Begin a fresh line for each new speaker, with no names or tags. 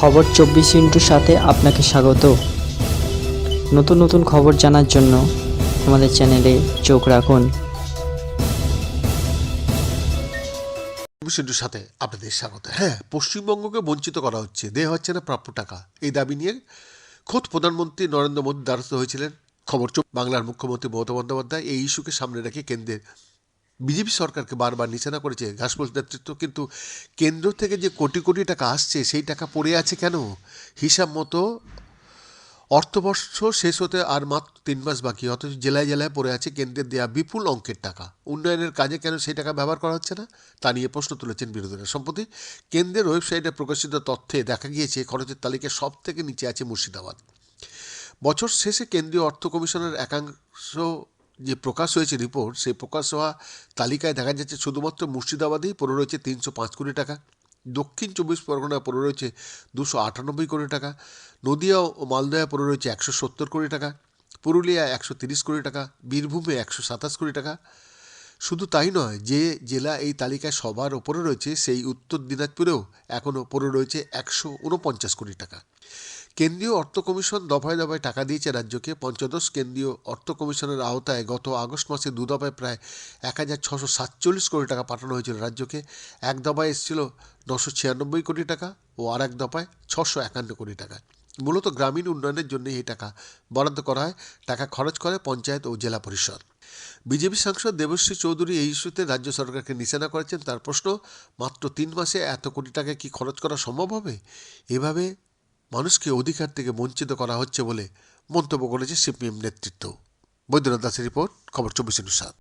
খবর চব্বিশ ইন্টুর সাথে আপনাকে স্বাগত। নতুন নতুন খবর জানার জন্য আমাদের চ্যানেলে চোখ রাখুন।
সাথে আপনাদের স্বাগত। হ্যাঁ পশ্চিমবঙ্গকে বঞ্চিত করা হচ্ছে। দেওয়া হচ্ছে না প্রাপ্য টাকা। এই দাবি নিয়ে খোদ প্রধানমন্ত্রী নরেন্দ্র মোদী দ্বারস্থ হয়েছিলেন। খবর চোখ বাংলার মুখ্যমন্ত্রী মমতা বন্দ্যোপাধ্যায় এই ইস্যুকে সামনে রেখে কেন্দ্রের বিজেপি সরকারকে বারবার নিশানা করেছে ঘাসফুল নেতৃত্ব, কিন্তু কেন্দ্র থেকে যে কোটি কোটি টাকা আসছে, সেই টাকা পড়ে আছে কেন? হিসাব মতো অর্থবর্ষ শেষ হতে আর মাত্র তিন মাস বাকি, অথচ জেলায় জেলায় পড়ে আছে কেন্দ্রের দেওয়া বিপুল অঙ্কের টাকা। উন্নয়নের কাজে কেন সেই টাকা ব্যবহার করা হচ্ছে না? তা নিয়ে প্রশ্ন তুলেছেন বিরোধীরা। সম্প্রতি কেন্দ্রের ওয়েবসাইটে প্রকাশিত তথ্যে দেখা গিয়েছে, খরচের তালিকায় সব থেকে নিচে আছে মুর্শিদাবাদ। বছর শেষে কেন্দ্রীয় অর্থ কমিশনের একাংশ যে প্রকাশ হয়েছে রিপোর্ট সেই প্রকাশ হওয়া তালিকায় দেখা যাচ্ছে শুধুমাত্র মুর্শিদাবাদেই পড়ে রয়েছে তিনশো পাঁচ কোটি টাকা। দক্ষিণ চব্বিশ পরগনায় পড়ে রয়েছে দুশো আটানব্বই কোটি টাকা। নদিয়া ও মালদহে পড়ে রয়েছে একশো সত্তর কোটি টাকা। পুরুলিয়ায় একশো তিরিশ কোটি টাকা। বীরভূমে একশো সাতাশ কোটি টাকা। শুধু তাই নয়, যে জেলা এই তালিকায় সবার ওপরে রয়েছে, সেই উত্তর দিনাজপুরেও এখনও পড়ে রয়েছে একশো উনপঞ্চাশ কোটি টাকা। কেন্দ্রীয় অর্থ কমিশন দফায় দফায় টাকা দিয়েছে রাজ্যকে। পঞ্চদশ কেন্দ্রীয় অর্থ কমিশনের আওতায় গত আগস্ট মাসে দু দফায় প্রায় এক হাজার ছশো সাতচল্লিশ কোটি টাকা পাঠানো হয়েছিল রাজ্যকে। এক দফায় এসেছিল নশো ছিয়ানব্বই কোটি টাকা ও আর এক দফায় ছশো একান্ন কোটি টাকা। মূলত গ্রামীণ উন্নয়নের জন্য এই টাকা বরাদ্দ করা হয়। টাকা খরচ করে পঞ্চায়েত ও জেলা পরিষদ। বিজেপি সাংসদ দেবশ্রী চৌধুরী এই ইস্যুতে রাজ্য সরকারকে নিশানা করেছেন। তার প্রশ্ন, মাত্র তিন মাসে এত কোটি টাকা কি খরচ করা সম্ভব হবে? এভাবে মানুষকে অধিকার থেকে বঞ্চিত করা হচ্ছে বলে মন্তব্য করেছে সিপিএম নেতৃত্ব। বৈদ্যনাথ দাসের রিপোর্ট, খবর চব্বিশ সাত।